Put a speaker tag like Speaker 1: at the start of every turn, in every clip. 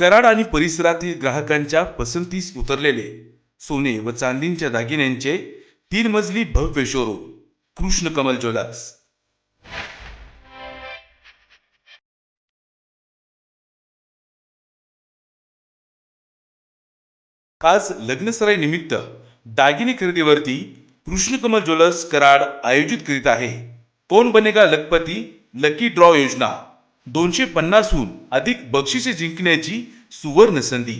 Speaker 1: कराड आणि परिसरातील ग्राहकांच्या पसंतीस उतरलेले सोने व चांदींच्या दागिन्यांचे तीन मजली भव्य शोरूम कृष्ण कमल ज्वेलर्स. आज लग्नसराई निमित्त दागिने खरेदीवरती कृष्णकमल ज्वेलर्स कराड आयोजित करीत आहे. कोण बनेगा लखपती? लकी ड्रॉ योजना. दोनशे पन्नासहून अधिक बक्षिसे जिंकण्याची सुवर्ण संधी.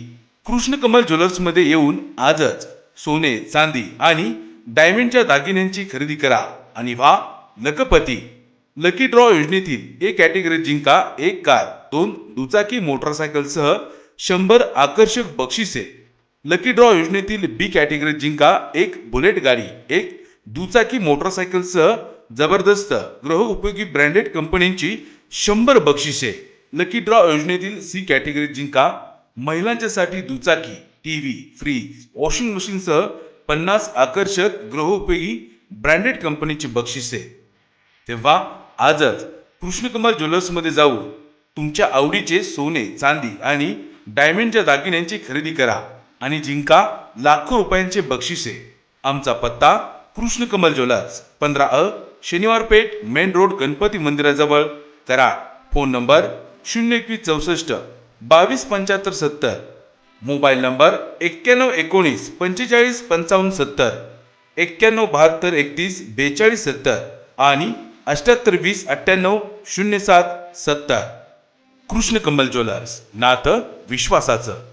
Speaker 1: कृष्णकमल ज्वेलर्समध्ये येऊन आजच सोने चांदी आणि डायमंडच्या दागिन्यांची खरेदी करा. आणि व्हा लखपती लकी ड्रॉ योजनेतील एक कॅटेगरी जिंका एक कार दोन दुचाकी मोटरसायकलसह शंभर आकर्षक बक्षिसे. लकी ड्रॉ योजनेतील बी कॅटेगरी जिंका एक बुलेट गाडी एक दुचाकी मोटरसायकलसह जबरदस्त गृहउपयोगी ब्रँडेड कंपन्यांची शंभर बक्षिसे. लकी ड्रॉ योजनेतील सी कॅटेगरी जिंका महिलांच्यासाठी दुचाकी टी व्ही फ्रीज वॉशिंग मशीनसह पन्नास आकर्षक गृहोपयोगी ब्रँडेड कंपनीची बक्षिसे. तेव्हा आजच कृष्णकुमार ज्वेलर्समध्ये जाऊन तुमच्या आवडीचे सोने चांदी आणि डायमंडच्या दागिन्यांची खरेदी करा आणि जिंका लाखो रुपयांचे बक्षिसे. आमचा पत्ता कृष्णकमल ज्वेलर्स पंधरा अ शनिवार पेठ मेन रोड गणपती मंदिराजवळ. करा. फोन नंबर शून्य एकवीस चौसष्ट बावीस पंच्याहत्तर सत्तर. मोबाईल नंबर एक्क्याण्णव एकोणीस पंचेचाळीस पंचावन्न सत्तर. एक्क्याण्णव बहात्तर एकतीस बेचाळीस सत्तर आणि अठ्याहत्तर वीस अठ्ठ्याण्णव शून्य सात सत्तर. कृष्ण कमल ज्वेलर्स नातं विश्वासाचं.